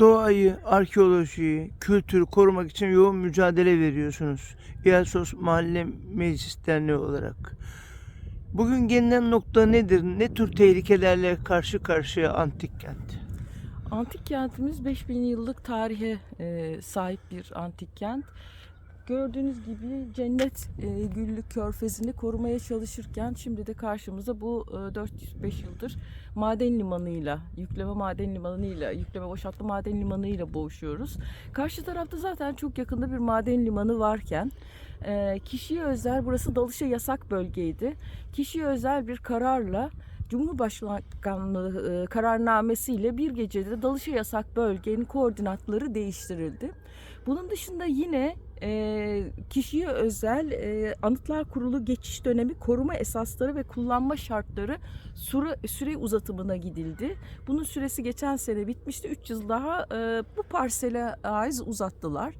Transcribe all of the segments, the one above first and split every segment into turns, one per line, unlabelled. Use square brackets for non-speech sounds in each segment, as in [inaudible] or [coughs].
doğayı, arkeolojiyi, kültürü korumak için yoğun mücadele veriyorsunuz. İyasos Mahalle Meclis Derneği olarak. Bugün gelinen nokta nedir? Ne tür tehlikelerle karşı karşıya antik kent?
Antik kentimiz 5000 yıllık tarihe e, sahip bir antik kent. Gördüğünüz gibi cennet e, güllük körfezini korumaya çalışırken şimdi de karşımıza bu e, 405 yıldır maden limanıyla, yükleme maden limanıyla, yükleme boşaltma maden limanıyla boğuşuyoruz. Karşı tarafta zaten çok yakında bir maden limanı varken e, kişiye özel, burası dalışa yasak bölgeydi. Kişiye özel bir kararla Cumhurbaşkanlığı e, kararnamesiyle bir gecede dalışa yasak bölgenin koordinatları değiştirildi. Bunun dışında yine e, kişiye özel e, Anıtlar Kurulu geçiş dönemi koruma esasları ve kullanma şartları süre, süre uzatımına gidildi. Bunun süresi geçen sene bitmişti. 3 yıl daha e, bu parsele ait uzattılar.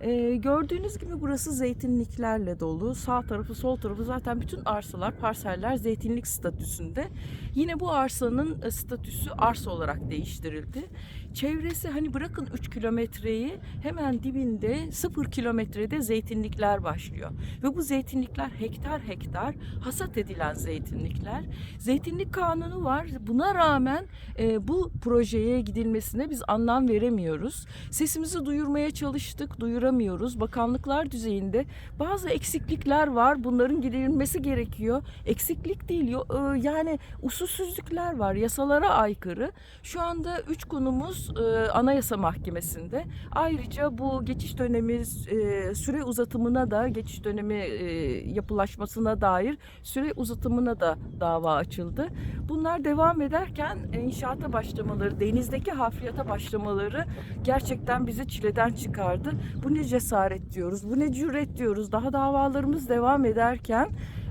Ee, gördüğünüz gibi burası zeytinliklerle dolu. Sağ tarafı sol tarafı zaten bütün arsalar, parseller zeytinlik statüsünde. Yine bu arsanın e, statüsü arsa olarak değiştirildi. Çevresi hani bırakın 3 kilometreyi hemen dibinde 0 kilometrede zeytinlikler başlıyor. Ve bu zeytinlikler hektar hektar hasat edilen zeytinlikler. Zeytinlik kanunu var. Buna rağmen e, bu projeye gidilmesine biz anlam veremiyoruz. Sesimizi duyurmaya çalıştık, duyuramıyoruz. Bakanlıklar düzeyinde bazı eksiklikler var. Bunların giderilmesi gerekiyor. Eksiklik değil, e, yani usulsüzlükler var. Yasalara aykırı. Şu anda üç konumuz e, Anayasa Mahkemesi'nde. Ayrıca bu geçiş dönemi e, süre uzatımına da geçiş dönemi e, yapılaşmasına dair süre uzatımına da dava açıldı. Bunlar devam ederken inşaata başlamaları, denizdeki hafriyata başlamaları gerçekten bizi çileden çıkardı. Bu ne cesaret diyoruz, bu ne cüret diyoruz. Daha davalarımız devam ederken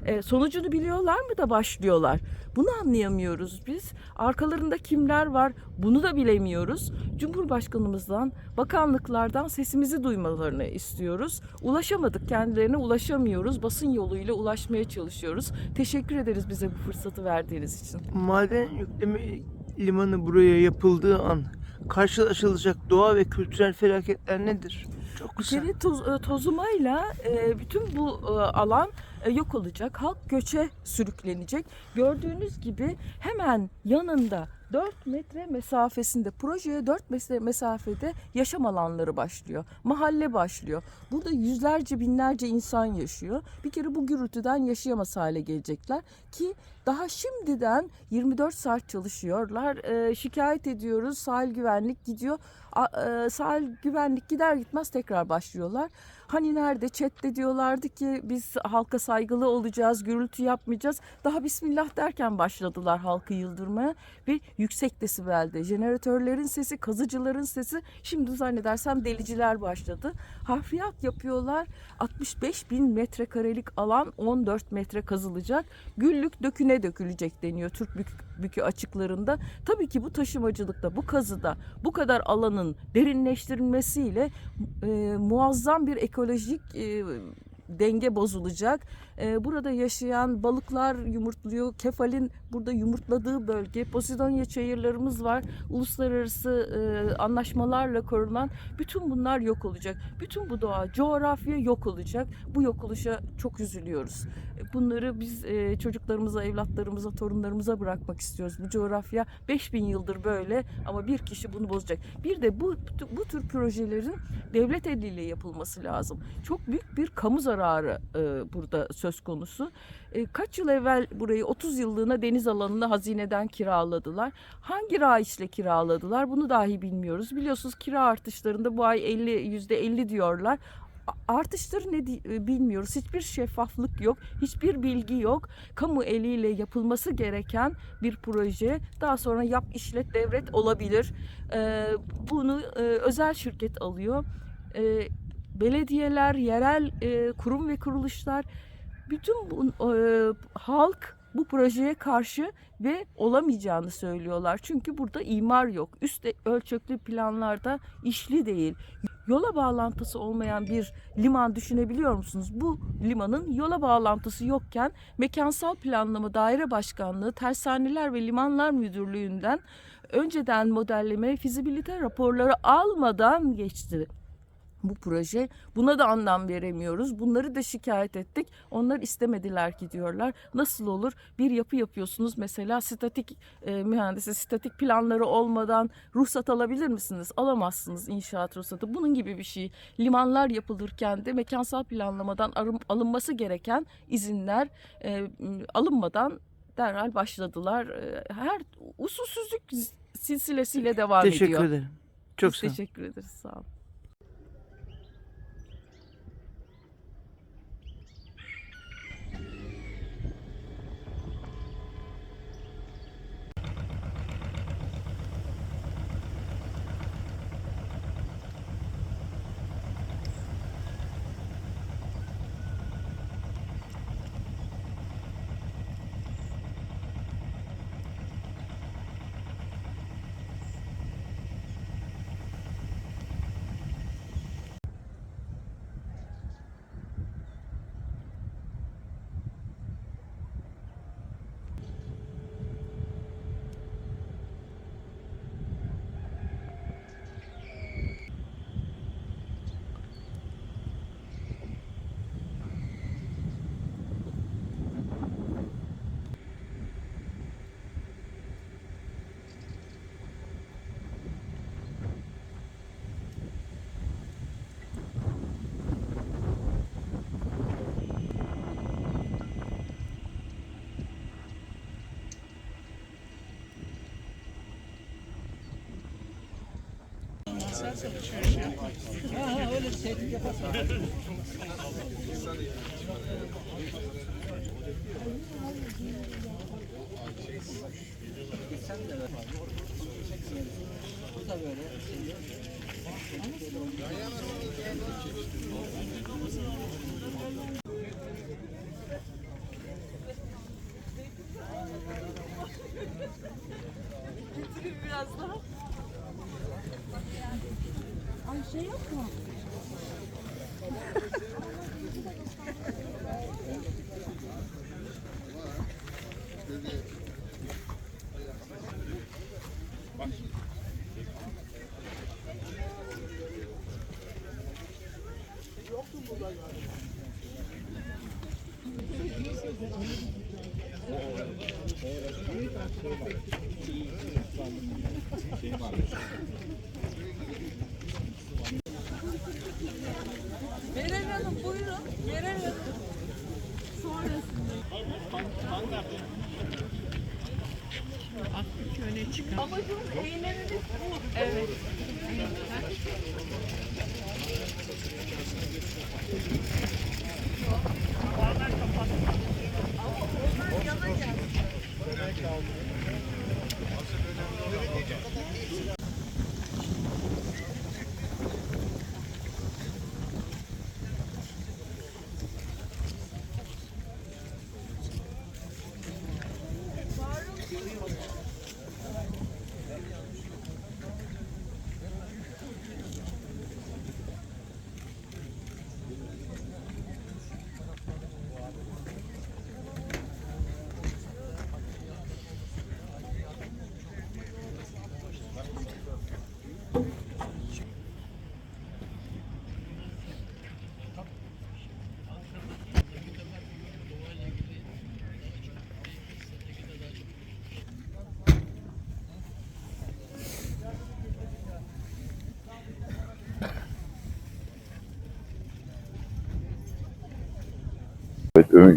e, sonucunu biliyorlar mı da başlıyorlar. Bunu anlayamıyoruz biz. Arkalarında kimler var bunu da bilemiyoruz. Cumhurbaşkanımızdan, bakanlıklardan sesimizi duymalarını istiyoruz. Ulaşamadık kendilerine ulaşamıyoruz. Basın yoluyla ulaşmaya çalışıyoruz. Teşekkür ederiz bize bu fırsatı verdiğiniz için.
Maden yükleme limanı buraya yapıldığı an karşılaşılacak doğa ve kültürel felaketler nedir? Çok kısa.
kere toz, e, tozumayla e, bütün bu alan yok olacak. Halk göçe sürüklenecek. Gördüğünüz gibi hemen yanında 4 metre mesafesinde projeye 4 metre mesafede yaşam alanları başlıyor. Mahalle başlıyor. Burada yüzlerce binlerce insan yaşıyor. Bir kere bu gürültüden yaşayamaz hale gelecekler ki daha şimdiden 24 saat çalışıyorlar. E, şikayet ediyoruz. Sahil güvenlik gidiyor. A- e, sahil güvenlik gider gitmez tekrar başlıyorlar. Hani nerede chatte diyorlardı ki biz halka saygılı olacağız, gürültü yapmayacağız. Daha bismillah derken başladılar halkı yıldırmaya ve yüksek desibelde. Jeneratörlerin sesi, kazıcıların sesi şimdi zannedersem deliciler başladı. Harfiyat yapıyorlar. 65 bin metrekarelik alan 14 metre kazılacak. Güllük döküne dökülecek deniyor Türk bük- bükü açıklarında. Tabii ki bu taşımacılıkta, bu kazıda bu kadar alanın derinleştirilmesiyle e, muazzam bir ekolojik e, denge bozulacak. E, burada yaşayan balıklar yumurtluyor. Kefalin burada yumurtladığı bölge. Posidonya çayırlarımız var. Uluslararası e, anlaşmalarla korunan bütün bunlar yok olacak. Bütün bu doğa, coğrafya yok olacak. Bu yok oluşa çok üzülüyoruz. E, Bunları biz e, çocuklarımıza, evlatlarımıza, torunlarımıza bırakmak istiyoruz. Bu coğrafya 5000 yıldır böyle ama bir kişi bunu bozacak. Bir de bu bu tür projelerin devlet eliyle yapılması lazım. Çok büyük bir kamu zararı e, burada söz konusu. E, kaç yıl evvel burayı 30 yıllığına deniz alanını hazineden kiraladılar. Hangi raiçle kiraladılar bunu dahi bilmiyoruz. Biliyorsunuz kira artışlarında bu ay 50 %50 diyorlar. A- Artışları ne e, bilmiyoruz. Hiçbir şeffaflık yok, hiçbir bilgi yok. Kamu eliyle yapılması gereken bir proje daha sonra yap işlet devret olabilir. Ee, bunu e, özel şirket alıyor. Belediyeler, yerel e, kurum ve kuruluşlar bütün bu, e, halk bu projeye karşı ve olamayacağını söylüyorlar. Çünkü burada imar yok. Üst ölçekli planlarda işli değil. Yola bağlantısı olmayan bir liman düşünebiliyor musunuz? Bu limanın yola bağlantısı yokken mekansal planlama daire başkanlığı, tersaneler ve limanlar müdürlüğünden önceden modelleme, fizibilite raporları almadan geçti bu proje. Buna da anlam veremiyoruz. Bunları da şikayet ettik. Onlar istemediler ki diyorlar. Nasıl olur? Bir yapı yapıyorsunuz mesela statik e, mühendisi statik planları olmadan ruhsat alabilir misiniz? Alamazsınız inşaat ruhsatı. Bunun gibi bir şey. Limanlar yapılırken de mekansal planlamadan alınması gereken izinler e, alınmadan derhal başladılar. E, her usulsüzlük silsilesiyle devam
Teşekkür
ediyor.
ederim. Çok
Biz
sağ olun.
Teşekkür ederiz. Sağ olun. Ha ha öyle bir şey yaparsın. Sen de Bu da böyle. Dayanamazsınız. Meral Hanım buyurun. Meral Hanım. Amacımız eğleniriz bu. Evet.
Evet,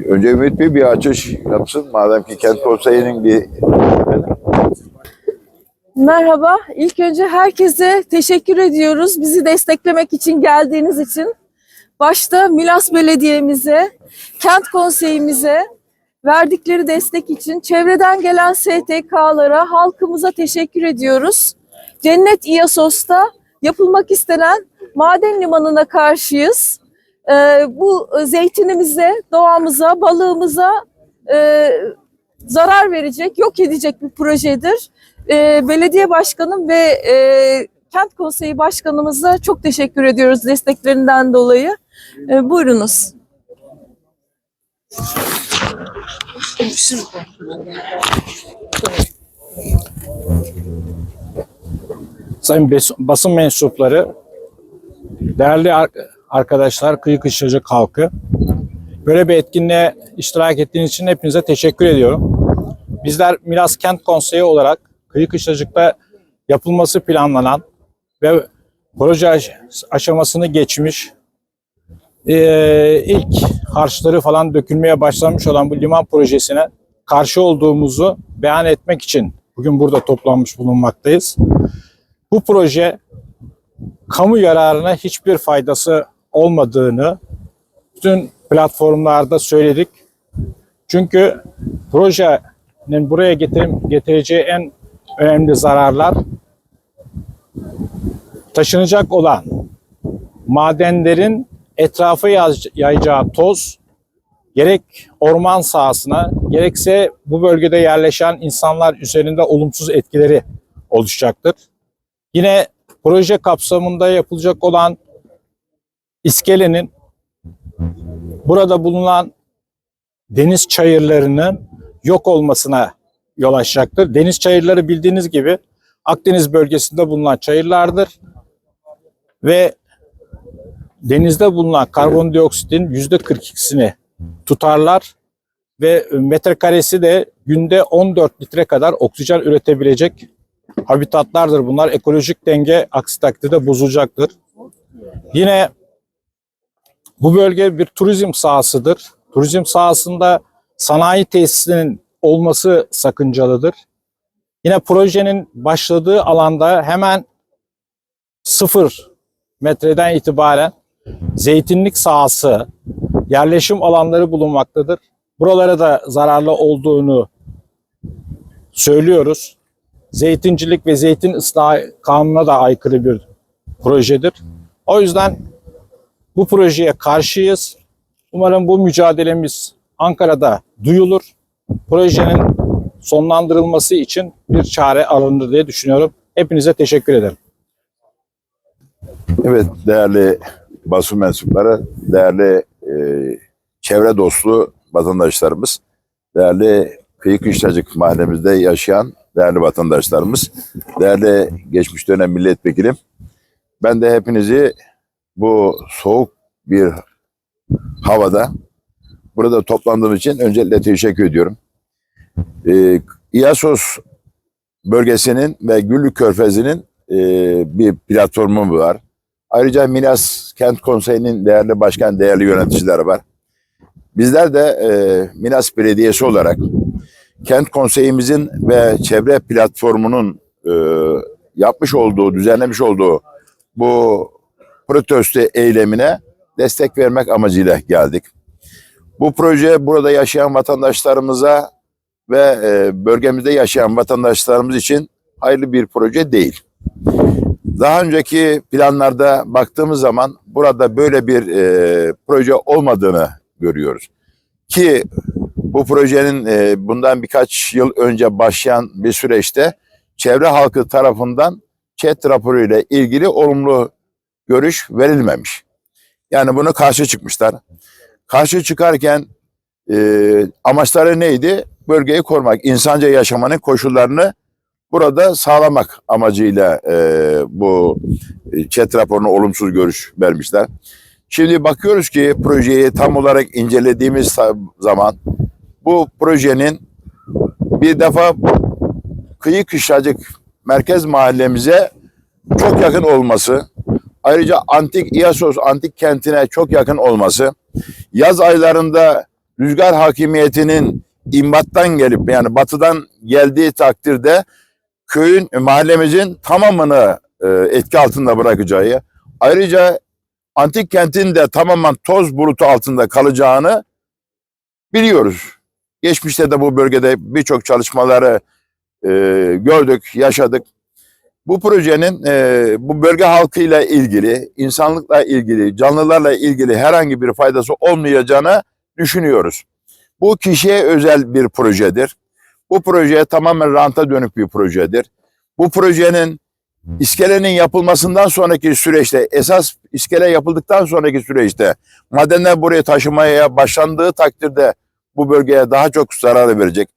önce Ümit Bey bir açış yapsın. Madem ki kent konseyinin bir
Merhaba. İlk önce herkese teşekkür ediyoruz. Bizi desteklemek için geldiğiniz için. Başta Milas Belediye'mize, Kent Konseyimize verdikleri destek için çevreden gelen STK'lara, halkımıza teşekkür ediyoruz. Cennet İyasos'ta yapılmak istenen maden limanına karşıyız. Ee, bu zeytinimize, doğamıza, balığımıza e, zarar verecek, yok edecek bir projedir. Ee, belediye başkanım ve e, kent konseyi başkanımıza çok teşekkür ediyoruz desteklerinden dolayı. Ee, buyurunuz.
sayın basın mensupları, değerli arkadaşlar, Kıyı Kışlacık halkı. Böyle bir etkinliğe iştirak ettiğiniz için hepinize teşekkür ediyorum. Bizler Milas Kent Konseyi olarak Kıyı Kışlacık'ta yapılması planlanan ve proje aş- aşamasını geçmiş ee, ilk harçları falan dökülmeye başlamış olan bu liman projesine karşı olduğumuzu beyan etmek için bugün burada toplanmış bulunmaktayız. Bu proje kamu yararına hiçbir faydası olmadığını bütün platformlarda söyledik. Çünkü projenin buraya getir- getireceği en önemli zararlar taşınacak olan madenlerin etrafa yaz- yayacağı toz gerek orman sahasına gerekse bu bölgede yerleşen insanlar üzerinde olumsuz etkileri oluşacaktır. Yine proje kapsamında yapılacak olan iskelenin burada bulunan deniz çayırlarının yok olmasına yol açacaktır. Deniz çayırları bildiğiniz gibi Akdeniz bölgesinde bulunan çayırlardır ve denizde bulunan karbondioksitin yüzde 42'sini tutarlar ve metrekaresi de günde 14 litre kadar oksijen üretebilecek habitatlardır bunlar. Ekolojik denge aksi takdirde bozulacaktır. Yine bu bölge bir turizm sahasıdır. Turizm sahasında sanayi tesisinin olması sakıncalıdır. Yine projenin başladığı alanda hemen sıfır metreden itibaren zeytinlik sahası, yerleşim alanları bulunmaktadır. Buralara da zararlı olduğunu söylüyoruz. Zeytincilik ve zeytin ıslahı kanununa da aykırı bir projedir. O yüzden bu projeye karşıyız. Umarım bu mücadelemiz Ankara'da duyulur. Projenin sonlandırılması için bir çare alınır diye düşünüyorum. Hepinize teşekkür ederim.
Evet değerli basın mensupları, değerli e, çevre dostu vatandaşlarımız, değerli Kıyı Kışlacık mahallemizde yaşayan değerli vatandaşlarımız, değerli geçmiş dönem milletvekilim. Ben de hepinizi bu soğuk bir havada burada toplandığım için öncelikle teşekkür ediyorum. E, İyasos bölgesinin ve Güllük Körfezi'nin e, bir platformu var. Ayrıca Milas Kent Konseyi'nin değerli başkan, değerli yöneticileri var. Bizler de e, Milas Belediyesi olarak Kent Konseyimizin ve çevre platformunun e, yapmış olduğu, düzenlemiş olduğu bu protesto eylemine destek vermek amacıyla geldik. Bu proje burada yaşayan vatandaşlarımıza ve e, bölgemizde yaşayan vatandaşlarımız için hayırlı bir proje değil. Daha önceki planlarda baktığımız zaman burada böyle bir e, proje olmadığını görüyoruz. Ki bu projenin e, bundan birkaç yıl önce başlayan bir süreçte çevre halkı tarafından chat raporu ile ilgili olumlu görüş verilmemiş. Yani bunu karşı çıkmışlar. Karşı çıkarken e, amaçları neydi? Bölgeyi korumak, insanca yaşamanın koşullarını burada sağlamak amacıyla e, bu chat raporuna olumsuz görüş vermişler. Şimdi bakıyoruz ki projeyi tam olarak incelediğimiz zaman bu projenin bir defa kıyı kışlacık merkez mahallemize çok yakın olması, ayrıca antik İyasos antik kentine çok yakın olması, yaz aylarında rüzgar hakimiyetinin imbattan gelip yani batıdan geldiği takdirde köyün, mahallemizin tamamını e, etki altında bırakacağı, ayrıca antik kentin de tamamen toz bulutu altında kalacağını biliyoruz. Geçmişte de bu bölgede birçok çalışmaları e, gördük, yaşadık. Bu projenin e, bu bölge halkıyla ilgili, insanlıkla ilgili, canlılarla ilgili herhangi bir faydası olmayacağını düşünüyoruz. Bu kişiye özel bir projedir. Bu proje tamamen ranta dönük bir projedir. Bu projenin iskelenin yapılmasından sonraki süreçte, esas iskele yapıldıktan sonraki süreçte madenler buraya taşımaya başlandığı takdirde bu bölgeye daha çok zarar verecek.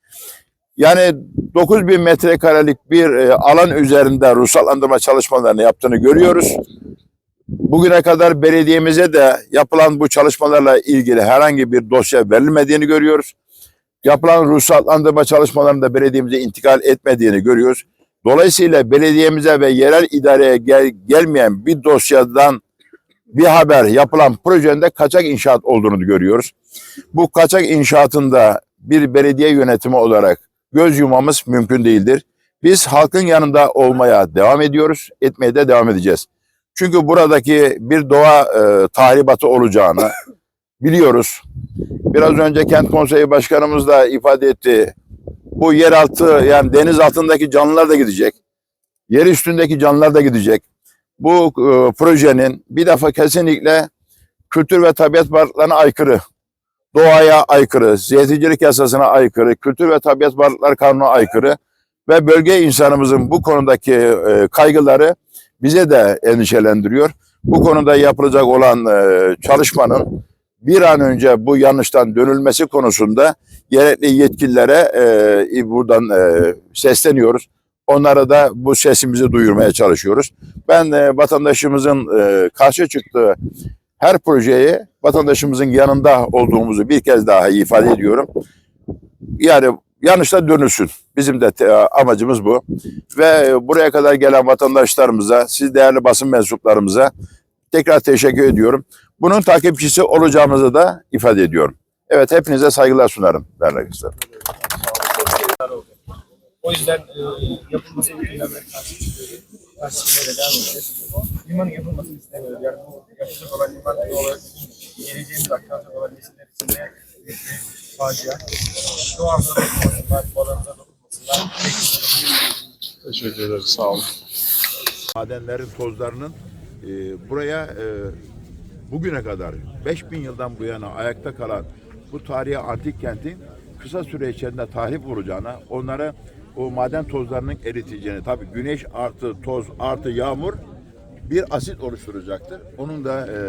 Yani 9000 metrekarelik bir e, alan üzerinde ruhsatlandırma çalışmalarını yaptığını görüyoruz. Bugüne kadar belediyemize de yapılan bu çalışmalarla ilgili herhangi bir dosya verilmediğini görüyoruz. Yapılan ruhsatlandırma çalışmalarında belediyemize intikal etmediğini görüyoruz. Dolayısıyla belediyemize ve yerel idareye gel- gelmeyen bir dosyadan bir haber yapılan projenin de kaçak inşaat olduğunu görüyoruz. Bu kaçak inşaatında bir belediye yönetimi olarak göz yumamız mümkün değildir. Biz halkın yanında olmaya devam ediyoruz, etmeye de devam edeceğiz. Çünkü buradaki bir doğa e, tahribatı olacağını [coughs] biliyoruz. Biraz önce kent konseyi başkanımız da ifade etti. Bu yeraltı yani deniz altındaki canlılar da gidecek. Yer üstündeki canlılar da gidecek. Bu e, projenin bir defa kesinlikle kültür ve tabiat varlıklarına aykırı, doğaya aykırı, zeytincilik yasasına aykırı, kültür ve tabiat varlıkları kanununa aykırı ve bölge insanımızın bu konudaki e, kaygıları bize de endişelendiriyor. Bu konuda yapılacak olan e, çalışmanın bir an önce bu yanlıştan dönülmesi konusunda gerekli yetkililere e, buradan e, sesleniyoruz. Onlara da bu sesimizi duyurmaya çalışıyoruz. Ben vatandaşımızın karşı çıktığı her projeyi vatandaşımızın yanında olduğumuzu bir kez daha ifade ediyorum. Yani yanlışla dönülsün. Bizim de te- amacımız bu. Ve buraya kadar gelen vatandaşlarımıza, siz değerli basın mensuplarımıza tekrar teşekkür ediyorum. Bunun takipçisi olacağımızı da ifade ediyorum. Evet hepinize saygılar sunarım değerli arkadaşlar.
O yüzden e, yapılması çıkmaya devam edeceğiz. Limanın yapılmasını istemiyoruz. Yani bu yapılacak olan liman olarak geleceğimiz aktaracak olan nesiller için de büyük bir facia. Doğamıza dokunmasınlar, balarımıza dokunmasınlar.
Teşekkür ederiz. Sağ olun.
Madenlerin tozlarının e, buraya e, bugüne kadar 5000 yıldan bu yana ayakta kalan bu tarihi antik kentin kısa süre içerisinde tahrip vuracağına, onlara o maden tozlarının eriteceğini, tabii güneş artı toz artı yağmur bir asit oluşturacaktır. Onun da e,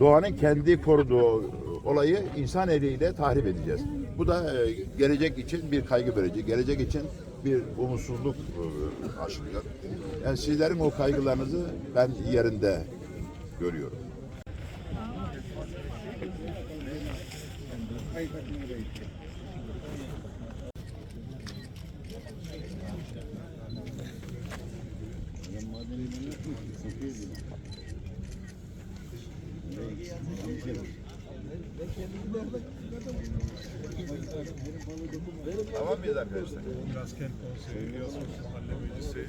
doğanın kendi koruduğu olayı insan eliyle tahrip edeceğiz. Bu da e, gelecek için bir kaygı verici, gelecek için bir umutsuzluk e, aşılıyor. Yani sizlerin o kaygılarınızı ben yerinde görüyorum. Tamam mıyız arkadaşlar?